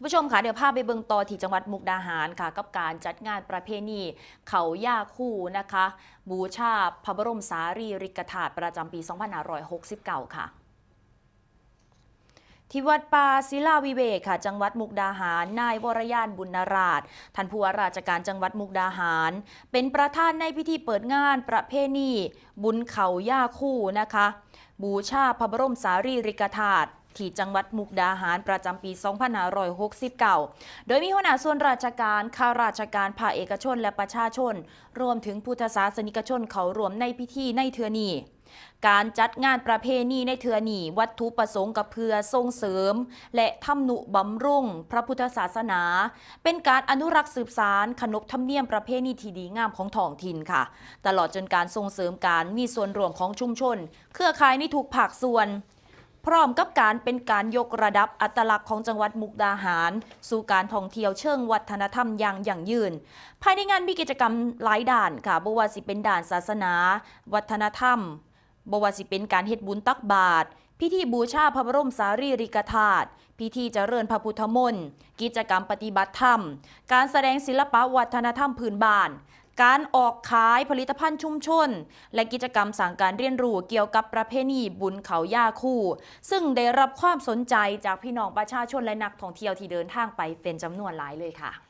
คุณผู้ชมค่ะเดี๋ยวพาไปเบิงต่อที่จังหวัดมุกดาหารค่ะ กับการจัดงานประเพณีเขาย่าคู่นะคะ บูชาพระบรมสารีริกธาตุประจำปี 2569 ค่ะที่วัดป่าศิลาวิเวกค่ะ จังหวัดมุกดาหาร นายวรยานบุญนราชท่านผู้ว่าราชการจังหวัดมุกดาหาร เป็นประธานในพิธีเปิดงานประเพณี บุญเขาย่าคู่นะคะ บูชาพระบรมสารีริกธาตุ ที่จังหวัดมุกดาหารประจำปี 2569 โดยมีหัวหน้าส่วนราชการข้าราชการภาคเอกชนและประชาชน รวมถึงพุทธศาสนิกชนเขารวมในพิธีในเทือนีการจัดงานประเพณีในเทือนีวัตถุประสงค์กับเพื่อส่งเสริม และทำนุบำรุงพระพุทธศาสนา เป็นการอนุรักษ์สืบสารขนบธรรมเนียมประเพณีที่ดีงามของท้องถิ่นค่ะ ตลอดจนการส่งเสริมการมีส่วนรวมของชุมชน เครือข่ายในทุกภาคส่วน พร้อมกับการเป็นการยกระดับอัตลักษณ์ของจังหวัดมุกดาหาร สู่การท่องเที่ยวเชิงวัฒนธรรมอย่างยั่งยืน ภายในงานมีกิจกรรมหลายด่านค่ะบว่าสิเป็นด่านศาสนา วัฒนธรรมบว่าสิเป็นการเฮ็ดบุญตักบาตรพิธีบูชาพระบรมสารีริกธาตุ พิธีเจริญพระพุทธมนต์ กิจกรรมปฏิบัติธรรม การแสดงศิลปะวัฒนธรรมพื้นบ้าน การออกขายผลิตภัณฑ์ชุมชน และกิจกรรมสั่งการเรียนรู้เกี่ยวกับประเพณีบุญเขาย่าคู่ ซึ่งได้รับความสนใจจากพี่น้องประชาชนและนักท่องเที่ยวที่เดินทางไปเป็นจำนวนหลายเลยค่ะ